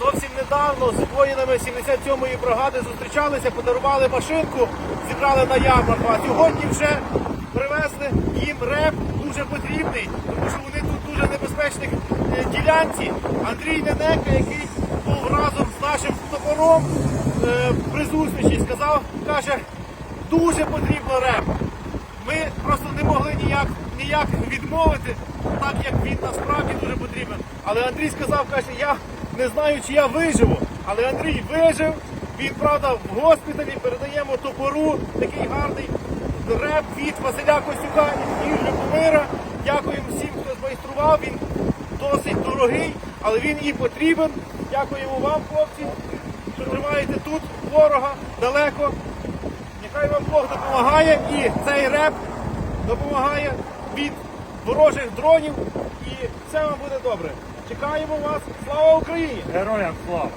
Зовсім недавно з воїнами 77-ї бригади зустрічалися, подарували машинку, зібрали на ярмарку. А сьогодні вже привезли їм реп дуже потрібний, тому що вони тут дуже небезпечних е, ділянці. Андрій Ненека, який був разом з нашим топором е, при зустрічі, сказав, каже, дуже потрібно реп. Ми просто не могли ніяк, ніяк відмовити, так як він насправді. Але Андрій сказав, каже, я не знаю, чи я виживу. Але Андрій вижив. Він, правда, в госпіталі передаємо топору, такий гарний реп від Василя Косюка і Любомира. Дякуємо всім, хто змайстрував. Він досить дорогий, але він і потрібен. Дякуємо вам, хлопці, що тримаєте тут ворога далеко. Нехай вам Бог допомагає і цей реп допомагає від ворожих дронів і все вам буде добре. Чекаємо вас. Слава Україні! Героям слава!